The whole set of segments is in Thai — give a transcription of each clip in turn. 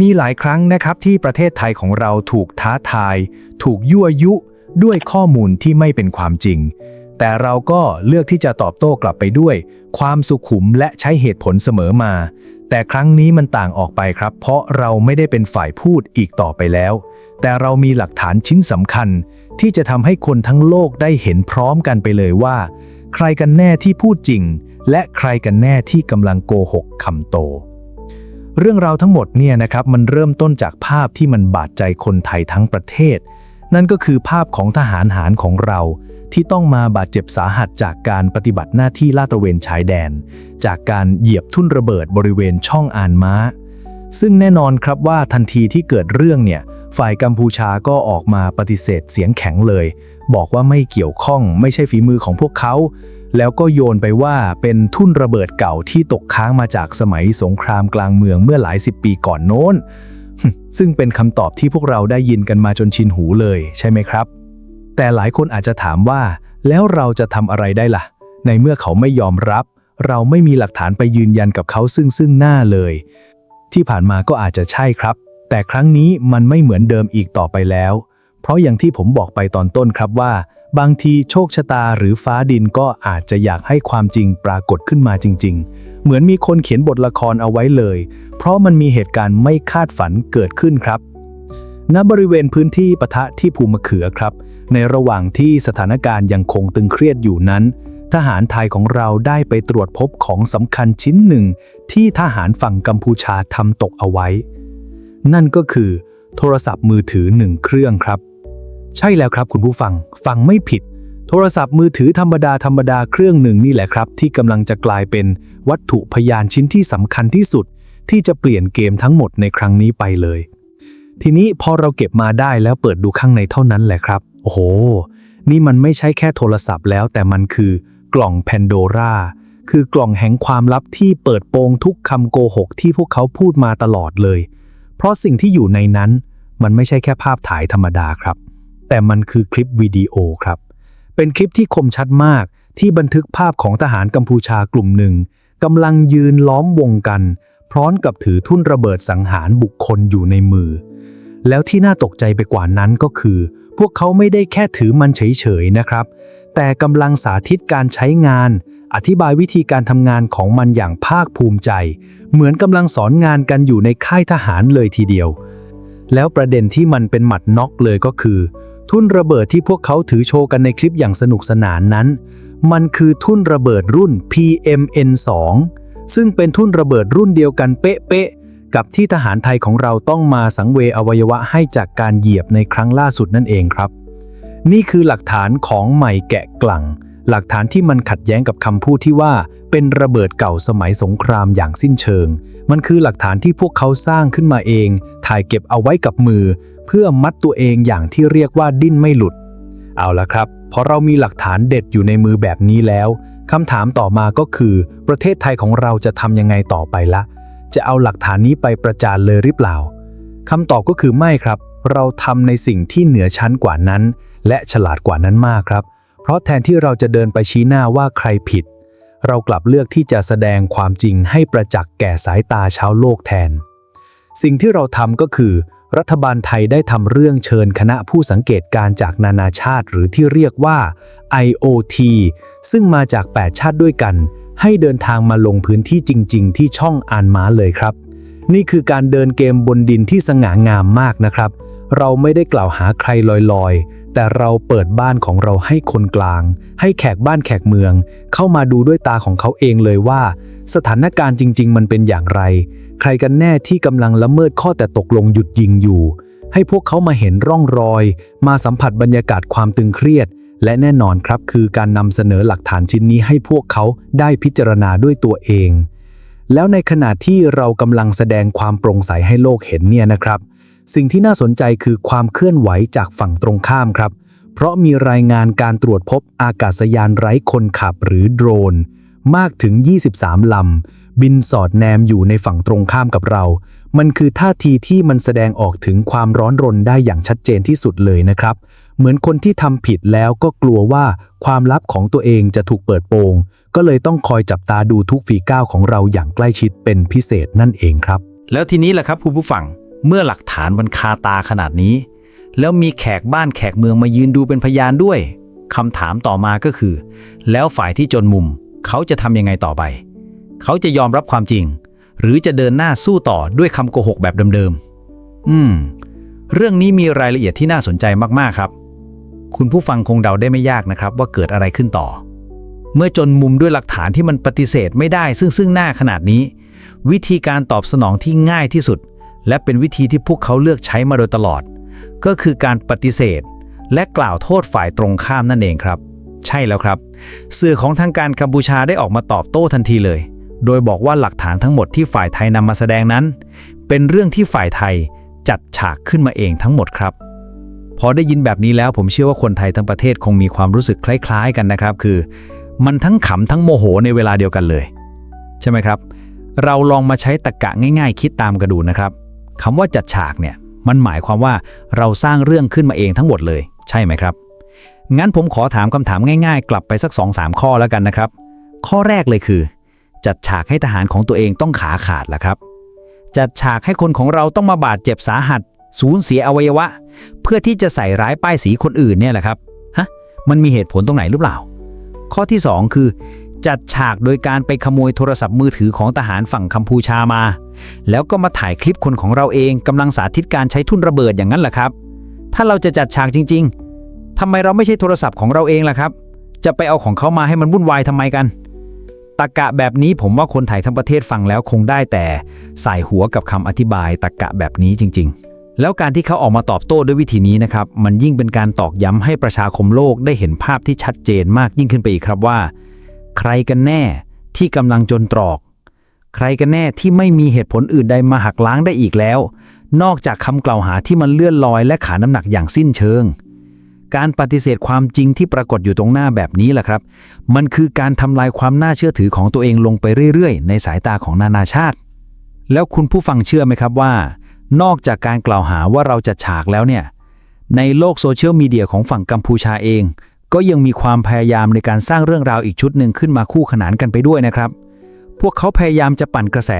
มีหลายครั้งนะครับที่ประเทศไทยของเราถูกท้าทาย ถูกยั่วยุด้วยข้อมูลที่ไม่เป็นความจริง แต่เราก็เลือกที่จะตอบโต้กลับไปด้วย ความสุขุมและใช้เหตุผลเสมอมา แต่ครั้งนี้มันต่างออกไปครับ เพราะเราไม่ได้เป็นฝ่ายพูดอีกต่อไปแล้ว แต่เรามีหลักฐานชิ้นสำคัญ ที่จะทำให้คนทั้งโลกได้เห็นพร้อมกันไปเลยว่า ใครกันแน่ที่พูดจริง และใครกันแน่ที่กำลังโกหกคำโต เรื่องราวทั้งหมดเนี่ยนะครับมันเริ่มต้นจากภาพที่มันบาดใจคนไทยทั้งประเทศ นั่นก็คือภาพของทหารหารของเรา ที่ต้องมาบาดเจ็บสาหัสจากการปฏิบัติหน้าที่ลาดตระเวนชายแดน จากการเหยียบทุ่นระเบิดบริเวณช่องอานม้า ซึ่งแน่นอนครับว่าทันทีที่เกิดเรื่องเนี่ย ฝ่ายกัมพูชาก็ออกมาปฏิเสธเสียงแข็งเลย บอกว่าไม่เกี่ยวข้องไม่ใช่ฝีมือของพวกเขา แล้วก็โยนไปว่าเป็นทุ่นระเบิดเก่าที่ตกค้างมาจากสมัยสงครามกลางเมืองเมื่อหลายสิบปีก่อนโน้น ซึ่งเป็นคำตอบที่พวกเราได้ยินกันมาจนชินหูเลยใช่ไหมครับ แต่หลายคนอาจจะถามว่า แล้วเราจะทำอะไรได้ล่ะ ในเมื่อเขาไม่ยอมรับ เราไม่มีหลักฐานไปยืนยันกับเขาซึ่งซึ่งหน้าเลย ที่ผ่านมาก็อาจจะใช่ครับ แต่ครั้งนี้มันไม่เหมือนเดิมอีกต่อไปแล้ว เพราะอย่างที่ผมบอกไปตอนต้นครับว่า บางทีโชคชะตาหรือฟ้าดินก็อาจจะอยากให้ความจริงปรากฏขึ้นมาจริง ๆ เหมือนมีคนเขียนบทละครเอาไว้เลย เพราะมันมีเหตุการณ์ไม่คาดฝันเกิดขึ้นครับณบริเวณพื้นที่ปะทะที่ภูมะเขือครับ ในระหว่างที่สถานการณ์ยังคงตึงเครียดอยู่นั้น ทหารไทยของเราได้ไปตรวจพบของสำคัญชิ้นหนึ่ง ที่ทหารฝั่งกัมพูชาทำตกเอาไว้ นั่นก็คือ โทรศัพท์มือถือหนึ่งเครื่องครับ ใช่แล้วครับคุณผู้ฟัง ฟังไม่ผิด โทรศัพท์มือถือธรรมดาธรรมดาเครื่องหนึ่งนี่แหละครับ ที่กำลังจะกลายเป็นวัตถุพยานชิ้นที่สำคัญที่สุด ที่จะเปลี่ยนเกมทั้งหมดในครั้งนี้ไปเลย ทีนี้พอเราเก็บมาได้แล้วเปิดดูข้างในเท่านั้นแหละครับ โอ้โห นี่มันไม่ใช่แค่โทรศัพท์แล้วแต่มันคือ กล่องแพนโดราคือกล่องแห่งความลับที่เปิดโปงทุกคำโกหกที่พวกเขาพูดมาตลอดเลย เพราะสิ่งที่อยู่ในนั้น มันไม่ใช่แค่ภาพถ่ายธรรมดาครับ แต่มันคือคลิปวิดีโอครับ เป็นคลิปที่คมชัดมากที่บันทึกภาพของทหารกัมพูชากลุ่มหนึ่งกำลังยืนล้อมวงกัน พร้อมกับถือทุ่นระเบิดสังหารบุคคลอยู่ในมือ แล้วที่น่าตกใจไปกว่านั้นก็คือ พวกเขาไม่ได้แค่ถือมันเฉยๆนะครับ แต่กำลังสาธิตการใช้งาน อธิบายวิธีการทำงานของมันอย่างภาคภูมิใจ เหมือนกำลังสอนงานกันอยู่ในค่ายทหารเลยทีเดียว แล้วประเด็นที่มันเป็นหมัดน็อกเลยก็คือ ทุ่นระเบิดที่พวกเขาถือโชว์กันในคลิปอย่างสนุกสนานนั้น มันคือทุ่นระเบิดรุ่น PMN2 ซึ่งเป็นทุ่นระเบิดรุ่นเดียวกันเป๊ะๆกับที่ทหารไทยของเราต้องมาสังเวยอวัยวะให้จากการเหยียบในครั้งล่าสุดนั่นเองครับ นี่คือหลักฐานของใหม่แกะกลัง หลักฐานที่มันขัดแย้งกับคำพูดที่ว่า เป็นระเบิดเก่าสมัยสงครามอย่างสิ้นเชิง มันคือหลักฐานที่พวกเขาสร้างขึ้นมาเอง ถ่ายเก็บเอาไว้กับมือ เพื่อมัดตัวเองอย่างที่เรียกว่าดิ้นไม่หลุด เอาละครับพอเรามีหลักฐานเด็ดอยู่ในมือแบบนี้แล้วคำถามต่อมาก็คือ ประเทศไทยของเราจะทำยังไงต่อไปละ จะเอาหลักฐานนี้ไปประจานเลยหรือเปล่าคำตอบก็คือไม่ครับ เราทำในสิ่งที่เหนือชั้นกว่านั้น และฉลาดกว่านั้นมากครับ เพราะแทนที่เราจะเดินไปชี้หน้าว่าใครผิด เรากลับเลือกที่จะแสดงความจริงให้ประจักษ์แก่สายตาชาวโลกแทน สิ่งที่เราทำก็คือ รัฐบาลไทยได้ทำเรื่องเชิญคณะผู้สังเกตการณ์จากนานาชาติ หรือที่เรียกว่า IOT ซึ่งมาจาก 8 ชาติด้วยกัน ให้เดินทางมาลงพื้นที่จริง ๆ ที่ช่องอานม้าเลยครับ นี่คือการเดินเกมบนดินที่สง่างามมากนะครับ เราไม่ได้กล่าวหาใครลอยๆ แต่เราเปิดบ้านของเราให้คนกลาง ให้แขกบ้านแขกเมือง เข้ามาดูด้วยตาของเขาเองเลยว่า สถานการณ์จริง ๆ มันเป็นอย่างไร ใครกันแน่ที่กำลังละเมิดข้อแต่ตกลงหยุดยิงอยู่ ให้พวกเขามาเห็นร่องรอย มาสัมผัสบรรยากาศความตึงเครียด และแน่นอนครับคือการนำเสนอหลักฐานชิ้นนี้ให้พวกเขาได้พิจารณาด้วยตัวเองแล้วในขณะที่เรากำลังแสดงความโปร่งใสให้โลกเห็นเนี่ยนะครับ สิ่งที่น่าสนใจคือความเคลื่อนไหวจากฝั่งตรงข้ามครับ เพราะมีรายงานการตรวจพบอากาศยานไร้คนขับหรือโดรน มากถึง 23 ลำ บินสอดแนมอยู่ในฝั่งตรงข้ามกับเรา มันคือท่าทีที่มันแสดงออกถึงความร้อนรนได้อย่างชัดเจนที่สุดเลยนะครับ เหมือนคนที่ทำผิดแล้วก็กลัวว่าความลับของตัวเองจะถูกเปิดโปง ก็เลยต้องคอยจับตาดูทุกฝีก้าวของเราอย่างใกล้ชิดเป็นพิเศษนั่นเองครับ แล้วทีนี้แหละครับคุณผู้ฟัง เมื่อหลักฐานมันคาตาขนาดนี้ แล้วมีแขกบ้านแขกเมืองมายืนดูเป็นพยานด้วยคำถามต่อมาก็คือ แล้วฝ่ายที่จนมุม เขาจะทำยังไงต่อไป เขาจะยอมรับความจริง หรือจะเดินหน้าสู้ต่อด้วยคำโกหกแบบเดิมๆอืม เรื่องนี้มีรายละเอียดที่น่าสนใจมากๆครับ คุณผู้ฟังคงเดาได้ไม่ยากนะครับ ว่าเกิดอะไรขึ้นต่อ เมื่อจนมุมด้วยหลักฐานที่มันปฏิเสธไม่ได้ซึ่งซึ่งหน้าขนาดนี้ วิธีการตอบสนองที่ง่ายที่สุด และเป็นวิธีที่พวกเขาเลือกใช้มาโดยตลอด ก็คือการปฏิเสธ และกล่าวโทษฝ่ายตรงข้ามนั่นเองครับ ใช่แล้วครับ สื่อของทางการกัมพูชาได้ออกมาตอบโต้ทันทีเลย โดยบอกว่าหลักฐานทั้งหมดที่ฝ่ายไทยนำมาแสดงนั้น เป็นเรื่องที่ฝ่ายไทยจัดฉากขึ้นมาเองทั้งหมดครับ พอได้ยินแบบนี้แล้วผมเชื่อว่าคนไทยทั้งประเทศคงมีความรู้สึกคล้าย ๆ กันนะครับ คือ มันทั้งขำทั้งโมโหในเวลาเดียวกันเลย ใช่ไหมครับ เราลองมาใช้ตรกกะง่าย ๆ คิดตามกันดูนะครับ คำว่าจัดฉากเนี่ยมันหมายความว่าเราสร้างเรื่องขึ้นมาเองทั้งหมดเลย ใช่ไหมครับ งั้นผมขอถามคำถามง่ายๆ กลับไปสัก 2-3 ข้อแล้วกันนะครับ ข้อแรกเลยคือ จัดฉากให้ทหารของตัวเองต้องขาขาดล่ะครับ จัดฉากให้คนของเราต้องมาบาดเจ็บสาหัส สูญเสียอวัยวะ เพื่อที่จะใส่ร้ายป้ายสีคนอื่นเนี่ยแหละครับฮะมันมีเหตุผลตรงไหนหรือเปล่า ข้อที่ 2 คือ จัดฉากโดยการไปขโมยโทรศัพท์มือถือของทหารฝั่งกัมพูชามา แล้วก็มาถ่ายคลิปคนของเราเองกำลังสาธิตการใช้ทุ่นระเบิดอย่างนั้นแหละครับ ถ้าเราจะจัดฉากจริง ๆทำไมเราไม่ใช่โทรศัพท์ของเราเองล่ะครับ จะไปเอาของเขามาให้มันวุ่นวายทำไมกันตะกะแบบนี้ผมว่าคนไทยทั้งประเทศฟังแล้วคงได้แต่ใส่หัวกับคำอธิบายตะกะแบบนี้จริง ๆแล้วการที่เขาออกมาตอบโต้ด้วยวิธีนี้นะครับ มันยิ่งเป็นการตอกย้ำให้ประชาคมโลกได้เห็นภาพที่ชัดเจนมากยิ่งขึ้นไปอีกครับว่า ใครกันแน่ที่กำลังจนตรอก ใครกันแน่ที่ไม่มีเหตุผลอื่นใดมาหักล้างได้อีกแล้ว นอกจากคำกล่าวหาที่มันเลื่อนลอยและขาน้ำหนักอย่างสิ้นเชิง การปฏิเสธความจริงที่ปรากฏอยู่ตรงหน้าแบบนี้แหละครับ มันคือการทำลายความน่าเชื่อถือของตัวเองลงไปเรื่อยๆ ในสายตาของนานาชาติ แล้วคุณผู้ฟังเชื่อไหมครับว่า นอกจากการกล่าวหาว่าเราจัดฉากแล้วเนี่ยในโลกโซเชียลมีเดียของฝั่งกัมพูชาเอง ก็ยังมีความพยายามในการสร้างเรื่องราวอีกชุดหนึ่งขึ้นมาคู่ขนานกันไปด้วยนะครับ พวกเขาพยายามจะปั่นกระแส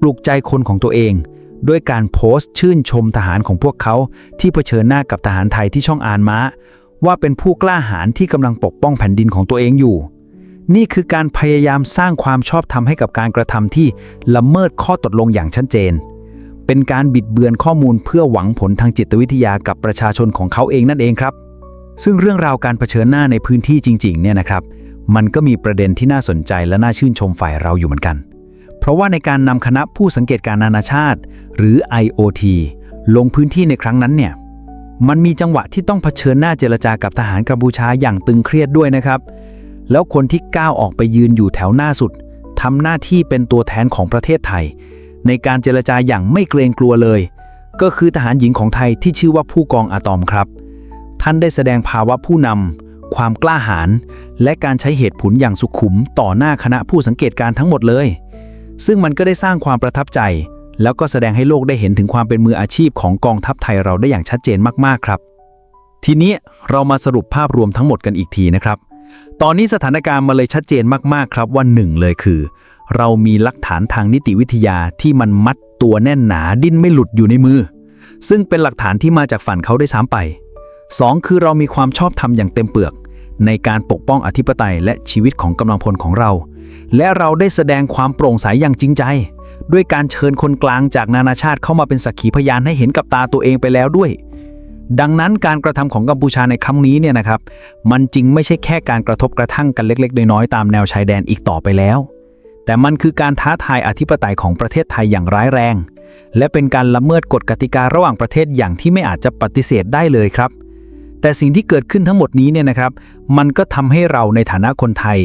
ปลุกใจคนของตัวเอง ด้วยการโพสต์ชื่นชมทหารของพวกเขาที่เผชิญหน้ากับทหารไทยที่ช่องอานม้า ว่าเป็นผู้กล้าหาญที่กำลังปกป้องแผ่นดินของตัวเองอยู่ นี่คือการพยายามสร้างความชอบธรรมให้กับการกระทำที่ละเมิดข้อตกลงอย่างชัดเจน เป็นการบิดเบือนข้อมูลเพื่อหวังผลทางจิตวิทยากับประชาชนของเขาเองนั่นเองครับ ซึ่งเรื่องราวการเผชิญหน้าในพื้นที่จริงๆเนี่ยนะครับมันก็มีประเด็นที่น่าสนใจและน่าชื่นชมฝ่ายเราอยู่เหมือนกัน เพราะว่าในการนำคณะผู้สังเกตการนานาชาติ หรือ IOT ลงพื้นที่ในครั้งนั้นเนี่ยมันมีจังหวะที่ต้องเผชิญหน้าเจรจากับทหารกัมพูชาอย่างตึงเครียดด้วยนะครับ แล้วคนที่ก้าวออกไปยืนอยู่แถวหน้าสุดทำหน้าที่เป็นตัวแทนของประเทศไทย ในการเจรจาอย่างไม่เกรงกลัวเลย ก็คือทหารหญิงของไทยที่ชื่อว่าผู้กองอะตอมครับ ท่านได้แสดงภาวะผู้นำความกล้าหาญและการใช้เหตุผลอย่างสุขุมต่อหน้าคณะผู้สังเกตการณ์ทั้งหมดเลย ซึ่งมันก็ได้สร้างความประทับใจ แล้วก็แสดงให้โลกได้เห็นถึงความเป็นมืออาชีพของกองทัพไทยเราได้อย่างชัดเจนมากๆครับ ทีนี้เรามาสรุปภาพรวมทั้งหมดกันอีกทีนะครับ ตอนนี้สถานการณ์มาเลยชัดเจนมากๆครับว่าหนึ่งเลยคือ เรามีหลักฐานทางนิติวิทยาที่มันมัดตัวแน่นหนาดิ้นไม่หลุดอยู่ในมือ ซึ่งเป็นหลักฐานที่มาจากฝันเขาได้ซ้ำไป 2. คือเรามีความชอบธรรมอย่างเต็มเปลือก ในการปกป้องอธิปไตยและชีวิตของกำลังพลของเรา และเราได้แสดงความโปร่งใสอย่างจริงใจ ด้วยการเชิญคนกลางจากนานาชาติเข้ามาเป็นสักขีพยานให้เห็นกับตาตัวเองไปแล้วด้วย ดังนั้นการกระทำของกัมพูชาในครั้งนี้เนี่ยนะครับ มันจริงไม่ใช่แค่การกระทบกระทั่งกันเล็ก ๆ น้อยๆตามแนวชายแดนอีกต่อไปแล้ว แต่มันคือการท้าทายอธิปไตยของประเทศไทยอย่างร้ายแรง และเป็นการละเมิดกฎกติการะหว่างประเทศอย่างที่ไม่อาจจะปฏิเสธได้เลยครับ แต่สิ่งที่เกิดขึ้นทั้งหมดนี้เนี่ยนะครับ มันก็ทำให้เราในฐานะคนไทย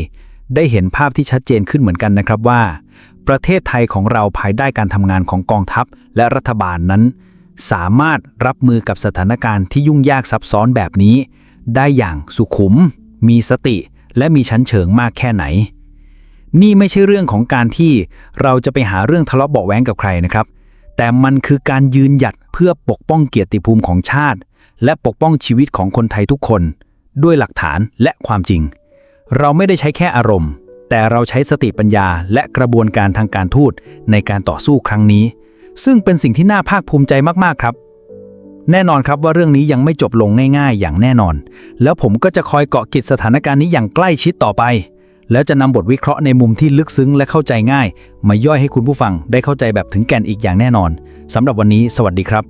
ได้เห็นภาพที่ชัดเจนขึ้นเหมือนกันนะครับว่า ประเทศไทยของเราภายใต้การทำงานของกองทัพ และรัฐบาลนั้น สามารถรับมือกับสถานการณ์ที่ยุ่งยากซับซ้อนแบบนี้ ได้อย่างสุขุม มีสติ และมีชั้นเชิงมากแค่ไหน นี่ไม่ใช่เรื่องของการที่เราจะไปหาเรื่องทะเลาะเบาะแว้งกับใครนะครับ แต่มันคือการยืนหยัดเพื่อปกป้องเกียรติภูมิของชาติ และปกป้องชีวิตของคนไทยทุกคน ด้วยหลักฐานและความจริง เราไม่ได้ใช้แค่อารมณ์ แต่เราใช้สติปัญญาและกระบวนการทางการทูตในการต่อสู้ครั้งนี้ ซึ่งเป็นสิ่งที่น่าภาคภูมิใจมากๆครับ แน่นอนครับว่าเรื่องนี้ยังไม่จบลงง่าย ๆ อย่างแน่นอน แล้วผมก็จะคอยเกาะกิจสถานการณ์นี้อย่างใกล้ชิดต่อไป แล้วจะนำบทวิเคราะห์ในมุมที่ลึกซึ้งและเข้าใจง่าย มาย่อยให้คุณผู้ฟังได้เข้าใจแบบถึงแก่นอีกอย่างแน่นอนสำหรับวันนี้ สวัสดีครับ